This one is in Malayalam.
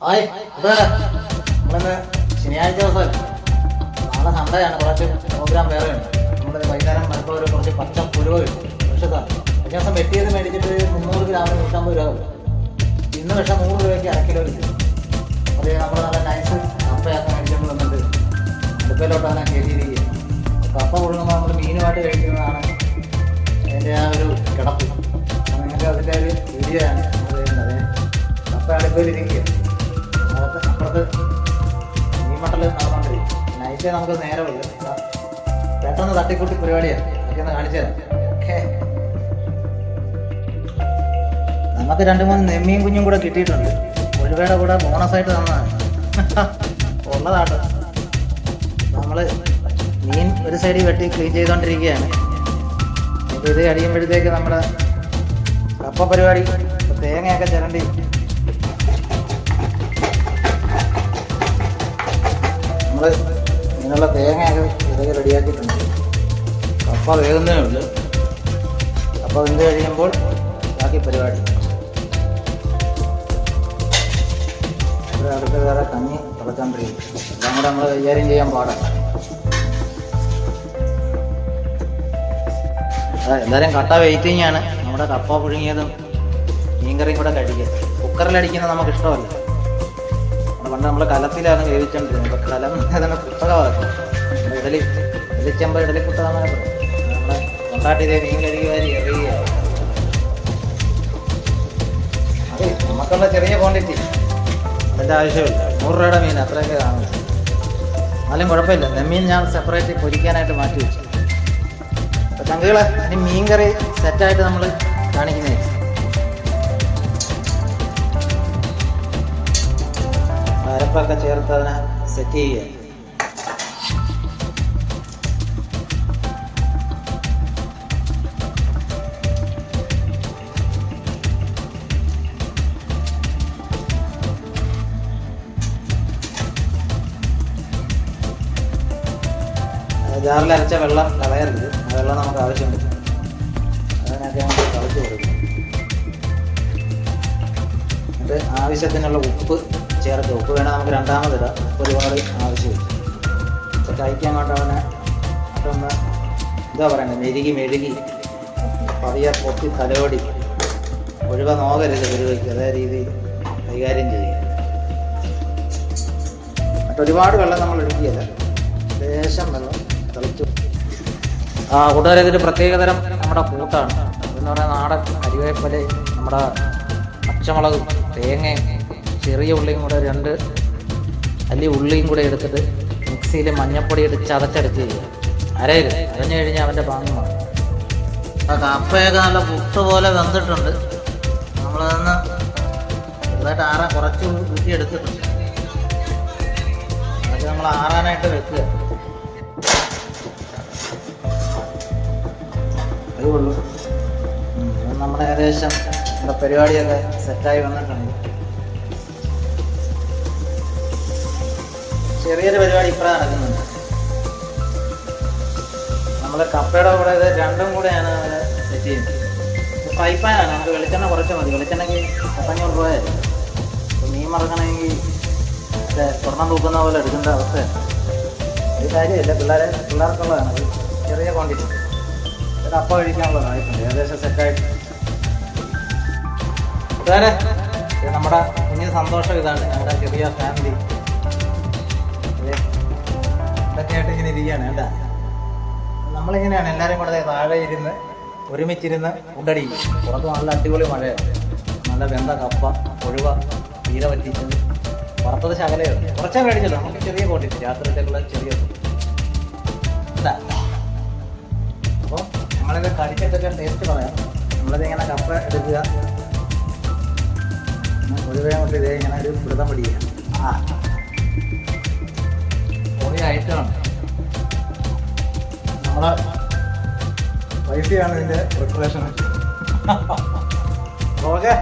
കൂട്ടുകാരെ നമ്മളിന്ന് ദിവസമല്ല നാളെ സൺഡേയാണ് കുറച്ച് പ്രോഗ്രാം വേറെ ഉണ്ട്. വൈകുന്നേരം ഒരു കുറച്ച് പച്ച പുരുവ കിട്ടും സാർ കഴിഞ്ഞ ദിവസം വെട്ടിയത് മേടിച്ചിട്ട് മുന്നൂറ് ഗ്രാമിന് നൂറ്റമ്പത് രൂപ ഇന്ന് പക്ഷേ നൂറ് രൂപയ്ക്ക് അര കിലോ കിട്ടും. അത് നമ്മൾ നല്ല നൈസ് കപ്പയൊക്കെ മേടിച്ചുകൊണ്ട് വന്നിട്ട് അടുപ്പയിലോട്ടാണ് കയറ്റിയിരിക്കുക കപ്പ കൊടുക്കുമ്പോൾ നമ്മൾ മീനുമായിട്ട് കഴിക്കുന്നതാണ് അതിന്റെ ആ ഒരു കിടപ്പ്. നിങ്ങൾക്ക് അതിന്റെ ഒരു വീഡിയോ ആണ്. നമ്മൾ ചെയ്യുന്നത് കപ്പ അടുപ്പയിലിരിക്കുക അപ്പുറത്ത് മീൻമട്ടൽ നടന്നുകൊണ്ടിരിക്കും നൈറ്റ് നമുക്ക് നേരെ വരും. പെട്ടെന്ന് തട്ടിക്കൂട്ടി പരിപാടിയാണ്. ഒക്കെ ഒന്ന് കാണിച്ചു തരാം. നമുക്ക് രണ്ട് മൂന്ന് നെമ്മിയും കുഞ്ഞും കൂടെ കിട്ടിയിട്ടുണ്ട്. ഒഴിവയുടെ കൂടെ ബോണസായിട്ട് തന്നതാണ്. ഉള്ളതാട്ടോ. നമ്മൾ മീൻ ഒരു സൈഡിൽ വെട്ടി ക്ലീൻ ചെയ്തുകൊണ്ടിരിക്കുകയാണ് ഇത് കഴിയുമ്പോഴത്തേക്ക് നമ്മുടെ കപ്പ പരിപാടി തേങ്ങയൊക്കെ ചിരണ്ടി നമ്മൾ ഇങ്ങനെയുള്ള തേങ്ങയൊക്കെ ഇതൊക്കെ റെഡിയാക്കിയിട്ടുണ്ട്. കപ്പ വേകുന്നേ ഉള്ളൂ കപ്പ വെന്ത് കഴിയുമ്പോൾ ബാക്കി പരിപാടി. ഇവിടെ അടുത്ത് വേറെ കഞ്ഞി തിളച്ചോണ്ടിരിക്കും എല്ലാം കൂടെ നമ്മൾ കൈകാര്യം ചെയ്യാൻ പാടാണ് എന്തായാലും കട്ട വെയിറ്റിംഗ് ആണ് നമ്മുടെ കപ്പ പുഴുങ്ങിയതും മീൻകറിയും കൂടെ കഴിക്കുക കുക്കറിലടിക്കുന്നത് നമുക്ക് ഇഷ്ടമല്ല. പണ്ട് നമ്മൾ കലത്തിലാണ് വേവിച്ചോണ്ടിരുന്നത്. അപ്പൊ കലം ഏതാണ് പുസ്തകമാക്കി ഇഡലി ഇഡലിച്ചമ്പ ഇഡലി പറയും നമ്മുടെ അതെ നമുക്കുള്ള ചെറിയ ക്വാണ്ടിറ്റി അതിന്റെ ആവശ്യമില്ല. നൂറ് രൂപയുടെ മീൻ അത്രയൊക്കെ കാണും എന്നാലും കുഴപ്പമില്ല. നെമ്മീൻ ഞാൻ സെപ്പറേറ്റ് പൊരിക്കാനായിട്ട് മാറ്റി വെച്ചു. അപ്പം ചങ്കുകളെ ഇനി മീൻ കറി സെറ്റായിട്ട് നമ്മൾ കാണിക്കുന്നേ അരപ്പൊക്കെ ചേർത്ത് അതിനെ സെറ്റ് ചെയ്യുക. ജാറിൽ അരച്ച വെള്ളം കളയരുത്. ആ വെള്ളം നമുക്ക് ആവശ്യമുണ്ട്. അതിനൊക്കെ നമുക്ക് കളിച്ചു കൊടുക്കും. എന്നിട്ട് ആവശ്യത്തിനുള്ള ഉപ്പ് ചേർക്കുക ഉപ്പ് വേണം നമുക്ക് രണ്ടാമതിടാം. ഉപ്പ് ഒരുപാട് ആവശ്യമില്ല. ഇപ്പം കഴിക്കാൻ കൊണ്ട് അവനെ അതൊന്ന് എന്താ പറയുന്നത് മെരുകി മെഴുകി പതിയെ പൊത്തി തലോടി ഒഴിവ നോകരുത് പെരുവയ്ക്ക് അതേ രീതിയിൽ കൈകാര്യം ചെയ്യുക. മറ്റൊരുപാട് വെള്ളം നമ്മൾ എടുക്കുകയില്ല ലേശം വെള്ളം തളിച്ചു. ആ കൂട്ടുകാരെ ഇതൊരു പ്രത്യേകതരം നമ്മുടെ കൂട്ടാണ്. എന്ന് പറയുന്ന നാടൻ കരിവേപ്പില നമ്മുടെ പച്ചമുളകും തേങ്ങയും ചെറിയ ഉള്ളിയും കൂടെ രണ്ട് അല്ലി ഉള്ളിയും കൂടെ എടുത്തിട്ട് മിക്സിയിൽ മഞ്ഞപ്പൊടി ഇട്ട് ചതച്ചടിച്ച് ചെയ്യുക. അരയത് അരഞ്ഞു കഴിഞ്ഞാൽ അവന്റെ പാങ്ങ് മാറും. ആ കപ്പയൊക്കെ നല്ല പുട്ട് പോലെ വെന്തിട്ടുണ്ട്. നമ്മളതൊന്ന് ചെറുതായിട്ട് ആറാൻ കുറച്ച് ഊറ്റി എടുത്തിട്ടുണ്ട് അത് നമ്മൾ ആറാനായിട്ട് വെക്കുക. അത് കൊള്ളു നമ്മുടെ ഏകദേശം നമ്മുടെ പരിപാടിയൊക്കെ സെറ്റായി വന്നിട്ടുണ്ട്. ചെറിയൊരു പരിപാടി ഇപ്പഴാണ് നടക്കുന്നുണ്ട് നമ്മൾ കപ്പയുടെ കൂടെ ഇത് രണ്ടും കൂടെയാണ് സെറ്റ് ചെയ്യുന്നത്. പൈപ്പാനാണ് പാനാണ് നമുക്ക് വെളിച്ചെണ്ണ കുറച്ച് മതി. വെളിച്ചെണ്ണയ്ക്ക് പത്തഞ്ഞൂറ് രൂപയായിരുന്നു മീൻ മറക്കണമെങ്കിൽ മറ്റേ സ്വർണം തൂക്കുന്ന പോലെ എടുക്കേണ്ട അവസ്ഥയാണ്. ഒരു കാര്യമില്ല പിള്ളേരെ പിള്ളേർക്കുള്ളതാണ്. ചെറിയ ക്വാണ്ടിറ്റി കപ്പ കഴിക്കാനുള്ളതാണ് ഏകദേശം സെറ്റായിട്ട് കൂട്ടുകാരെ ഇത് നമ്മുടെ കുഞ്ഞ് സന്തോഷം ഇതാണ് നമ്മുടെ ചെറിയ ഫാമിലി ഇതൊക്കെ ആയിട്ട് ഇങ്ങനെ ഇരിക്കുകയാണ് കേട്ടാ നമ്മളിങ്ങനെയാണ് എല്ലാവരും കൂടെ താഴെ ഇരുന്ന് ഒരുമിച്ചിരുന്ന് ഉടടി പുറത്ത് നല്ല അടിപൊളി മഴയാണ്. നല്ല വെന്ത കപ്പ ഒഴുവ തീര പറ്റിച്ചത് പുറത്തത് ശകലയുണ്ട് കുറച്ചേ മേടിച്ചല്ലോ നമുക്ക് ചെറിയ കോട്ടി രാത്രിയിലേക്കുള്ള ചെറിയ അപ്പോൾ നമ്മളിത് കടിച്ചിട്ടൊക്കെ ടേസ്റ്റ് പറയാം. നമ്മളിത് ഇങ്ങനെ കപ്പ എടുക്കുക. ഒഴുവേ നമുക്ക് ഇതേ ഇങ്ങനെ ഒരു വ്രതം പിടിക്കാം ആ. ഐറ്റമാണ് നമ്മളെ വൈഫിയാണ് ഇതിന്റെ പ്രിപ്പറേഷൻ ഓക്കെ